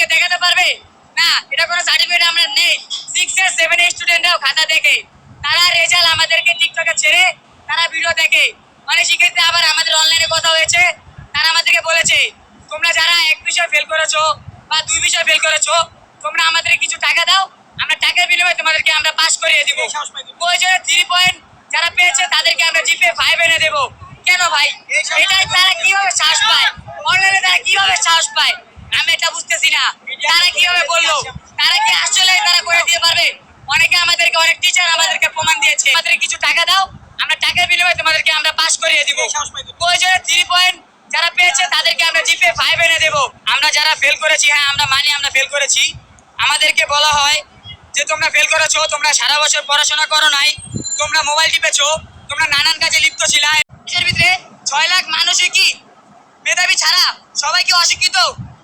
আমাদেরকে দেখাতে পারবে? না এটা কোনো সার্টিফিকেট আমরা নেই। সিক্স এর সেভেন এর স্টুডেন্টরাও খাতা দেখে। তারা রেজাল্ট আমাদেরকে টিকটকে ছেড়ে তারা ভিডিও দেখে। অনেক শিক্ষার্থী আবার আমাদের অনলাইনে কথা হয়েছে। তারা আমাদেরকে বলেছে তোমরা যারা এক বিষয় ফেল করেছ বা দুই বিষয় ফেল করেছ তোমরা আমাদের কিছু টাকা দাও। আমরা টাকার বিনিময়ে তোমাদেরকে আমরা পাস করিয়ে দিব। প্রয়োজনে থ্রি পয়েন্ট যারা পেয়েছে তাদেরকে আমরা জিপে ফাইভ এনে দেবো। কেন ভাই? এটাই তারা কীভাবে সাহস পায়? অনলাইনে তারা কীভাবে সাহস পায়? আমি এটা বুঝতেছি না। তারা কীভাবে বলল? তারা কি আসলে তারা করে দিয়ে পারবে? অনেকে আমাদেরকে, অনেক টিচার আমাদেরকে প্রমাণ দিয়েছে। আমাদের কিছু টাকা দাও, আমরা টাকার বিনিময়ে তোমাদেরকে আমরা পাস করিয়ে দিব। প্রয়োজনে থ্রি পয়েন্ট যারা পেয়েছে, তাদেরকে আমরা জিপে ফাইভ এনে দেবো। আমরা যারা ফেল করেছি হ্যাঁ আমরা মানি, আমরা ফেল করেছি। আমাদেরকে বলা হয় যে, তোমরা ফেল করেছ, তোমরা সারা বছর পড়াশোনা করো নাই, তোমরা মোবাইল টিপেছো, তোমরা নানান কাজে লিপ্ত ছিলা। এর ভিতরে ছয় লাখ মানুষই কি মেধাবী ছাড়া সবাই কি অশিক্ষিত?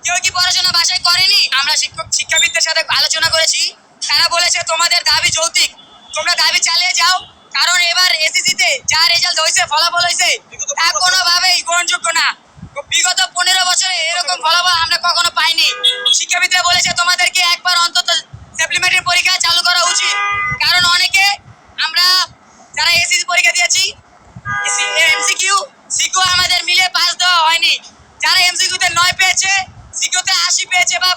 কেউ কি পড়াশোনা বাসায় করেনি? আমরা শিক্ষক শিক্ষাবিদদের সাথে আলোচনা করেছি। তারা বলেছে, তোমাদের দাবি যৌতিক তোমরা দাবি চালিয়ে যাও। কারণ এবার এসএসসিতে যা রেজাল্ট হয়েছে, ফলাফল হয়েছে, তা কোনোভাবেই গ্রহণযোগ্য না। বিগত পনেরো বছরে এরকম ফলাফল আমরা কখনো পাইনি। শিক্ষাবিদরা বলেছে, তোমাদেরকে একবার অন্তত সাপ্লিমেন্টারি পরীক্ষা চালু করা উচিত। কারণ অনেকে আমরা যারা এসএসসি পরীক্ষা দিয়েছি এমসিকিউ, সিকিউ আমাদের মিলে পাস দেওয়া হয়নি। যারা এমসিকিউতে নয় পেয়েছে সিকিউতে আশি পেয়েছে বা